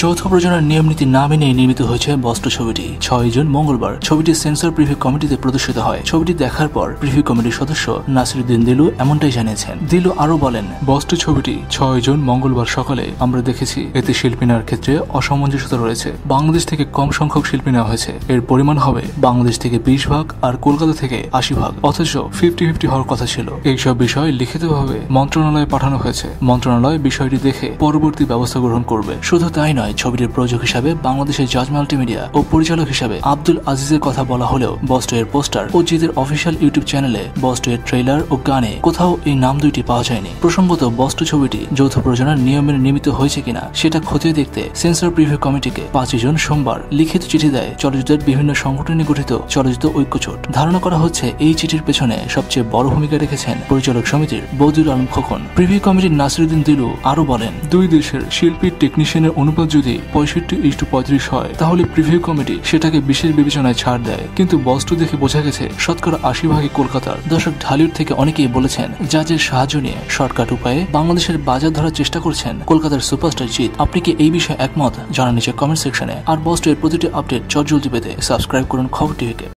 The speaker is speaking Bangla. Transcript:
যৌথ প্রযোজনার নিয়ম নীতি না মেনে নির্মিত হয়েছে বস্ত্র ছবিটি। ছয় জুন মঙ্গলবার ছবিটি সেন্সর প্রিভিউ কমিটিতে প্রদর্শিত হয়। ছবিটি দেখার পর প্রিভিউ কমিটির সদস্য নাসিরুদ্দিন দিলু এমনটাই জানিয়েছেন। দিলু আরও বলেন, বস্ত্র ছবিটি ছয় জুন মঙ্গলবার সকালে আমরা দেখেছি। এতে শিল্পী নেওয়ার ক্ষেত্রে অসামঞ্জস্যতা রয়েছে। বাংলাদেশ থেকে কম সংখ্যক শিল্পী নেওয়া হয়েছে। এর পরিমাণ হবে বাংলাদেশ থেকে বিশ ভাগ আর কলকাতা থেকে আশি ভাগ। অথচ ফিফটি ফিফটি হওয়ার কথা ছিল। এইসব বিষয় লিখিতভাবে মন্ত্রণালয়ে পাঠানো হয়েছে। মন্ত্রণালয় বিষয়টি দেখে পরবর্তী ব্যবস্থা গ্রহণ করবে। শুধু তাই নয় ছবিটির প্রযোজক হিসাবে বাংলাদেশের জাজ মাল্টিমিডিয়া ও পরিচালক হিসাবে আব্দুল আজিজের কথা বলা হলেও বস্ট এর পোস্টার ও জিদের অফিসিয়াল ইউটিউব চ্যানেলে বস্ট এর ট্রেলার ও গানে কোথাও এই নাম দুইটি পাওয়া যায়নি। প্রসঙ্গত বস্ট ছবিটি যৌথ প্রযোজনার নিয়মের নিমিত হয়েছে কিনা সেটা খতিয়ে দেখতে সেন্সর প্রিভিউ কমিটিকে পাঁচই জুন সোমবার লিখিত চিঠি দেয় চলচ্চিত্রের বিভিন্ন সংগঠনে গঠিত চলচ্চিত্র ঐক্যজোট। ধারণা করা হচ্ছে এই চিঠির পেছনে সবচেয়ে বড় ভূমিকা রেখেছেন পরিচালক সমিতির বদিউল আলম খোকন। প্রিভিউ কমিটির নাসিরুদ্দিন দিলু আরও বলেন, দুই দেশের শিল্পী টেকনিশিয়ানের অনুপাত যদি পঁয়ষট্টি ইস্টু পঁয়ত্রিশ হয়, তাহলে প্রিভিউ কমিটি সেটাকে বিশেষ বিবেচনায় ছাড় দেয়। কিন্তু বস্তু দেখে বোঝা গেছে, শতকরা আশি ভাগই কলকাতার দর্শক ঢালিউড থেকে অনেকেই বলেছেন জাজের সাহায্য নিয়ে শর্টকাট উপায়ে বাংলাদেশের বাজার ধরার চেষ্টা করছেন কলকাতার সুপারস্টার জিৎ। আপনি কি এই বিষয়ে একমত? জানান নিচে কমেন্ট সেকশনে আর বস্টের প্রতিটি আপডেট চটজলদি পেতে সাবস্ক্রাইব করুন খবর টিভিকে।